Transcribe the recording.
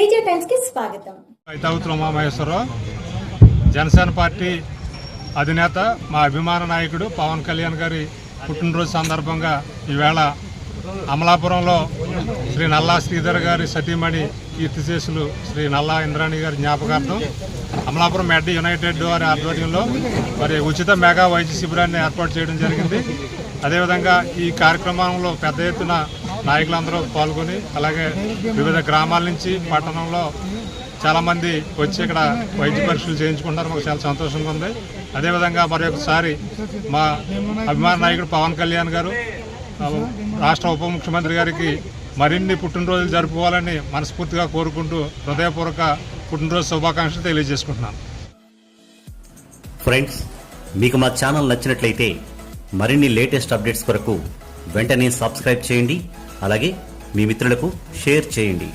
Teja times స్వాగతం. Umamaheswararao Janasena party అధినేత మా అభిమాన నాయకుడు పవన్ కళ్యాణ్ గారి పుట్టినరోజు సందర్భంగా ఈవేళ అమలాపురంలో శ్రీ నల్లా శ్రీధర్ గారి సతీమణి కీర్తిశేషులు శ్రీ నల్లా ఇంద్రాణి గారి జ్ఞాపకార్థం అమలాపురం మెడ్ యునైటెడ్ వారి ఆధ్వర్యంలో మరి ఉచిత మెగా వైద్య శిబిరాన్ని ఏర్పాటు చేయడం జరిగింది. అదేవిధంగా ఈ కార్యక్రమంలో పెద్ద ఎత్తున నాయకులందరూ పాల్గొని అలాగే వివిధ గ్రామాల నుంచి పట్టణంలో చాలా మంది వచ్చి ఇక్కడ వైద్య పరీక్షలు చేయించుకుంటారు మాకు చాలా సంతోషంగా ఉంది. అదేవిధంగా మరి ఒకసారి మా అభిమాన నాయకుడు పవన్ కళ్యాణ్ గారు రాష్ట్ర ఉప ముఖ్యమంత్రి గారికి మరిన్ని పుట్టినరోజులు జరుపుకోవాలని మనస్ఫూర్తిగా కోరుకుంటూ హృదయపూర్వక పుట్టినరోజు శుభాకాంక్షలు తెలియజేసుకుంటున్నాను. ఫ్రెండ్స్ మీకు మా ఛానల్ నచ్చినట్లయితే మరిన్ని లేటెస్ట్ అప్డేట్స్ కొరకు వెంటనే సబ్స్క్రైబ్ చేయండి. అలాగే మీ మిత్రులకు షేర్ చేయండి.